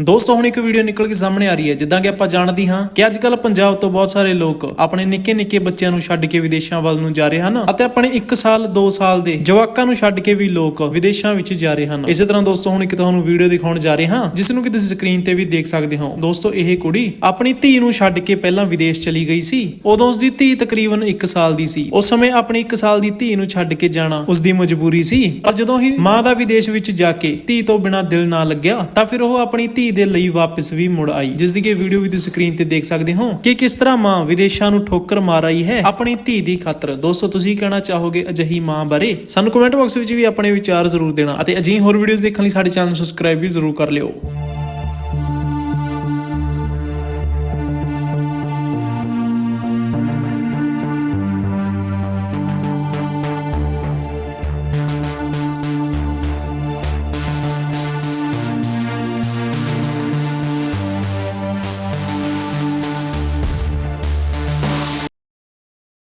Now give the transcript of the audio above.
ਦੋਸਤੋ, ਹੁਣ ਇੱਕ ਵੀਡੀਓ ਨਿਕਲ ਕੇ ਸਾਹਮਣੇ ਆ ਰਹੀ ਹੈ, ਜਿੱਦਾਂ ਕਿ ਆਪਾਂ ਜਾਣਦੇ ਹਾਂ ਕਿ ਅੱਜ ਕੱਲ ਪੰਜਾਬ ਤੋਂ ਬਹੁਤ ਸਾਰੇ ਲੋਕ ਆਪਣੇ ਨਿੱਕੇ ਨਿੱਕੇ ਬੱਚਿਆਂ ਨੂੰ ਛੱਡ ਕੇ ਵਿਦੇਸ਼ਾਂ ਵੱਲ ਨੂੰ ਜਾ ਰਹੇ ਹਨ ਅਤੇ ਆਪਣੇ 1 ਸਾਲ 2 ਸਾਲ ਦੇ ਜਵਾਕਾਂ ਨੂੰ ਛੱਡ ਕੇ ਵੀ ਲੋਕ ਵਿਦੇਸ਼ਾਂ ਵਿੱਚ ਜਾ ਰਹੇ ਹਨ। ਇਸੇ ਤਰ੍ਹਾਂ ਦੋਸਤੋ, ਹੁਣ ਇੱਕ ਤੁਹਾਨੂੰ ਵੀਡੀਓ ਦਿਖਾਉਣ ਜਾ ਰਹੇ ਹਾਂ, ਜਿਸ ਨੂੰ ਕਿ ਤੁਸੀਂ ਸਕਰੀਨ ਤੇ ਵੀ ਦੇਖ ਸਕਦੇ ਹੋ। ਦੋਸਤੋ, ਇਹ ਕੁੜੀ ਆਪਣੀ ਧੀ ਨੂੰ ਛੱਡ ਕੇ ਪਹਿਲਾਂ ਵਿਦੇਸ਼ ਚਲੀ ਗਈ ਸੀ। ਉਦੋਂ ਉਸ ਦੀ ਧੀ ਤਕਰੀਬਨ 1 ਸਾਲ ਦੀ ਸੀ। ਉਸ ਸਮੇਂ ਆਪਣੀ 1 ਸਾਲ ਦੀ ਧੀ ਨੂੰ ਛੱਡ ਕੇ ਜਾਣਾ ਉਸ ਦੀ ਮਜਬੂਰੀ ਸੀ। ਪਰ ਜਦੋਂ ਹੀ ਮਾਂ ਦਾ ਵਿਦੇਸ਼ ਵਿੱਚ ਜਾ ਕੇ ਧੀ ਤੋਂ ਬਿਨਾਂ ਦਿਲ ਨਾ ਲੱਗਿਆ, ਤਾਂ ਫਿਰ ਉਹ ਆਪਣੀ ਧੀ ਦੇ ਲਈ ਵਾਪਸ ਵੀ ਮੁੜ ਆਈ। ਜਿਸ ਦੀ ਕਿ ਵੀਡੀਓ ਵੀ ਤੁਸੀਂ ਸਕਰੀਨ ਤੇ ਦੇਖ ਸਕਦੇ ਹੋ ਕਿ ਕਿਸ ਤਰ੍ਹਾਂ ਮਾਂ ਵਿਦੇਸ਼ਾਂ ਨੂੰ ਠੋਕਰ ਮਾਰ ਆਈ ਹੈ। ਆਪਣੀ ਧੀ ਦੀ ਖਾਤਰ। ਦੋਸਤੋ, ਤੁਸੀਂ ਕਹਿਣਾ ਚਾਹੋਗੇ ਅਜਿਹੀ ਮਾਂ ਬਾਰੇ? ਸਾਨੂੰ ਕਮੈਂਟ ਬਾਕਸ ਵਿੱਚ ਵੀ ਆਪਣੇ ਵਿਚਾਰ ਜ਼ਰੂਰ ਦੇਣਾ ਅਤੇ ਅਜਿਹੀ ਹੋਰ ਵੀਡੀਓਜ਼ ਦੇਖਣ ਲਈ ਸਾਡੇ ਚੈਨਲ ਨੂੰ ਸਬਸਕ੍ਰਾਈਬ ਵੀ ਜ਼ਰੂਰ ਕਰ ਲਿਓ।